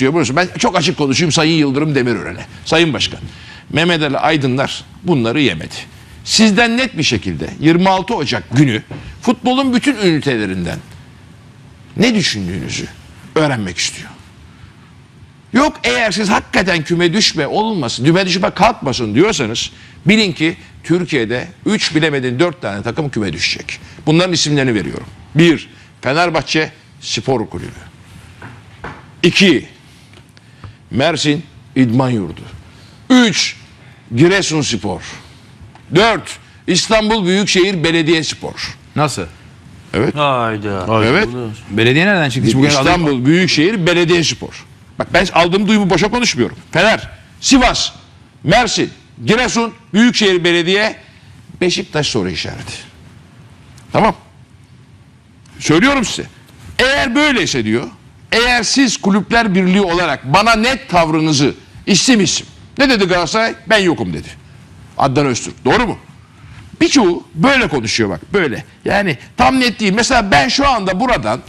Burası. Ben çok açık konuşayım Sayın Yıldırım Demirören'e. Sayın Başkan. Mehmet Ali Aydınlar bunları yemedi. Sizden net bir şekilde 26 Ocak günü futbolun bütün ünitelerinden ne düşündüğünüzü öğrenmek istiyor. Yok eğer siz hakikaten küme düşme olmasın, küme düşme kalkmasın diyorsanız bilin ki Türkiye'de 3 bilemedin 4 tane takım küme düşecek. Bunların isimlerini veriyorum. 1. Fenerbahçe Spor Kulübü. 2. Mersin İdman Yurdu. 3. Giresunspor. 4. İstanbul Büyükşehir Belediyespor. Nasıl? Evet. Hayda. Evet. Belediye nereden çıktı? Hiç bugün İstanbul Büyükşehir Belediyespor. Bak ben aldığım duyumu boşa konuşmuyorum. Fener, Sivas, Mersin, Giresun, Büyükşehir Belediye, Beşiktaş soru işareti. Tamam. Söylüyorum size. Eğer böyleyse diyor, eğer siz kulüpler birliği olarak bana net tavrınızı isim isim. Ne dedi Galatasaray? Ben yokum dedi. Adnan Öztürk. Doğru mu? Birçoğu böyle konuşuyor bak böyle. Yani tam net değil. Mesela ben şu anda buradan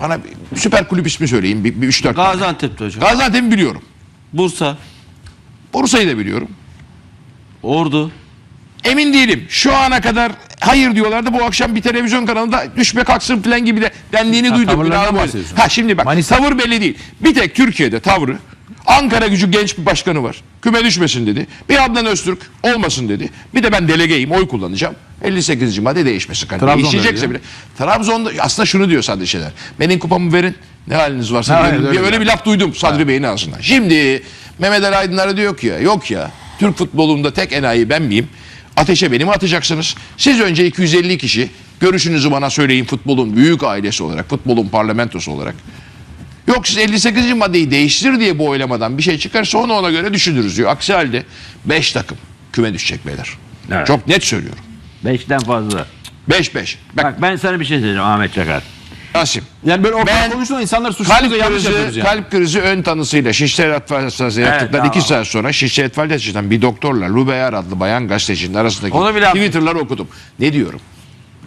bana bir süper kulüp ismi söyleyin. Bir, bir 3-4 tane. Gaziantep'te hocam. Gaziantep'i biliyorum. Bursa. Bursa'yı da biliyorum. Ordu. Emin değilim. Şu ana kadar hayır diyorlardı. Bu akşam bir televizyon kanalında düşme kalksın falan gibi de dendiğini duydum. Ha şimdi bak Manisa- tavır belli değil. Bir tek Türkiye'de tavrı Ankara gücü genç bir başkanı var. Küme düşmesin dedi. Bir Adnan Öztürk olmasın dedi. Bir de ben delegeyim oy kullanacağım. 58. madde değişmesi. Yani Trabzon'da Değişecekse öyle bile. Trabzon'da aslında şunu diyor Sadri Şener. Benim kupamı verin. Ne haliniz varsa. Evet, öyle Bir- öyle bir laf duydum Sadri Bey'in ağzından. Şimdi Mehmet Ali Aydınlar'a diyor ki ya yok ya Türk futbolunda tek enayi ben miyim? Ateşe beni mi atacaksınız? Siz önce 250 kişi görüşünüzü bana söyleyin futbolun büyük ailesi olarak, futbolun parlamentosu olarak. Yok siz 58. maddeyi değiştir diye bu oylamadan bir şey çıkarsa onu ona göre düşünürüz diyor. Aksi halde 5 takım küme düşecek beyler. Evet. Çok net söylüyorum. Beşten fazla. 5-5. Bak, Bak ben sana bir şey söyleyeceğim Ahmet Çakar. Rasim. Yani böyle ortada Ben- konuştuğun insanlar Kalp suçluyor yanlış krizi, yapıyoruz yani. kalp krizi ön tanısıyla Şişli Etfal Hastanesi yaptıktan tamam. iki saat sonra Şişli Etfal Hastanesi'nden bir doktorla Lubeyar adlı bayan gazetecinin arasındaki. Twitter'ları okudum. Ne diyorum?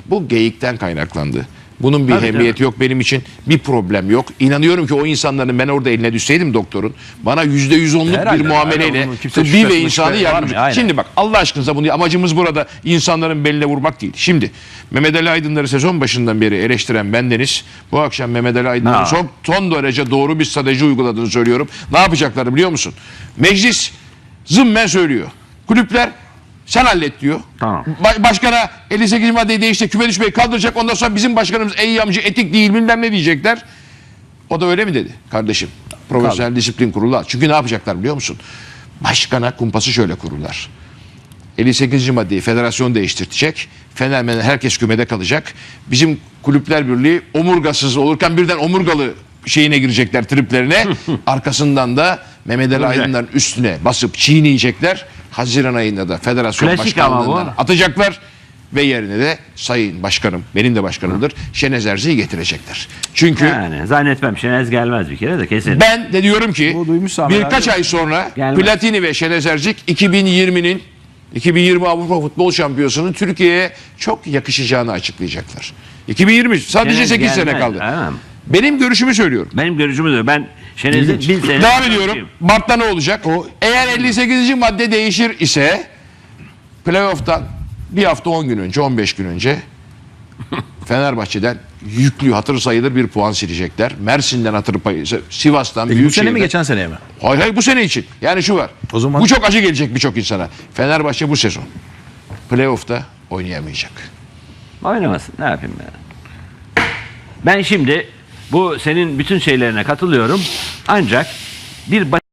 Bu geyikten kaynaklandı. Bunun bir Tabii, ehemmiyeti yok benim için. Bir problem yok. İnanıyorum ki o insanların ben orada eline düşseydim doktorun bana yüzde yüz onluk Herhalde. bir muameleyle tıbbi ve insani mı? yardımcı. Şimdi bak Allah aşkınıza bunu amacımız burada insanların beline vurmak değil. Şimdi Mehmet Ali Aydınları sezon başından beri eleştiren bendeniz. Bu akşam Mehmet Ali Aydınlar'ın çok son derece doğru bir strateji uyguladığını söylüyorum. Ne yapacaklarını biliyor musun? Meclis zımmen söylüyor. Kulüpler sen hallet diyor. Tamam. Ba- başkana 58 maddeyi değişti küme düşmeyi kaldıracak. Ondan sonra bizim başkanımız eyyamcı etik değil bilmem ne diyecekler. O da öyle mi dedi kardeşim? Profesyonel disiplin kurulu. Çünkü ne yapacaklar biliyor musun? Başkana kumpası şöyle kururlar. 58. maddeyi federasyon değiştirtecek. Fener mener herkes kümede kalacak. Bizim kulüpler birliği omurgasız olurken birden omurgalı şeyine girecekler triplerine. Arkasından da Mehmet Ali Aydınlar'ın üstüne basıp çiğneyecekler. Haziran ayında da federasyon Klasik başkanlığından atacaklar. Ve yerine de Sayın Başkanım, benim de başkanımdır, Şenez Erzi'yi getirecekler. Çünkü Yani zannetmem Şenez gelmez bir kere de kesin. ben de diyorum ki birkaç abi. ay sonra Gelmez. Platini ve Şenez Erzik 2020'nin 2020 Avrupa Futbol Şampiyonası'nın Türkiye'ye çok yakışacağını açıklayacaklar. 2020 sadece Şenez 8 sene gelmez, kaldı. aynen. Benim görüşümü söylüyorum. Benim görüşümü de ben Şenez'in bir sene... Devam ediyorum. Mart'ta ne olacak? Eğer 58. madde değişir ise playoff'tan bir hafta 10 gün önce 15 gün önce Fenerbahçe'den yüklü hatır sayılır bir puan silecekler. Mersin'den hatır payı, Sivas'tan, Peki bu sene mi geçen sene mi? Hayır hayır bu sene için. Yani şu var. O zaman- Bu çok acı gelecek birçok insana. Fenerbahçe bu sezon playoff'ta oynayamayacak. Oynamasın ne yapayım ben. Ben şimdi bu senin bütün şeylerine katılıyorum. Ancak bir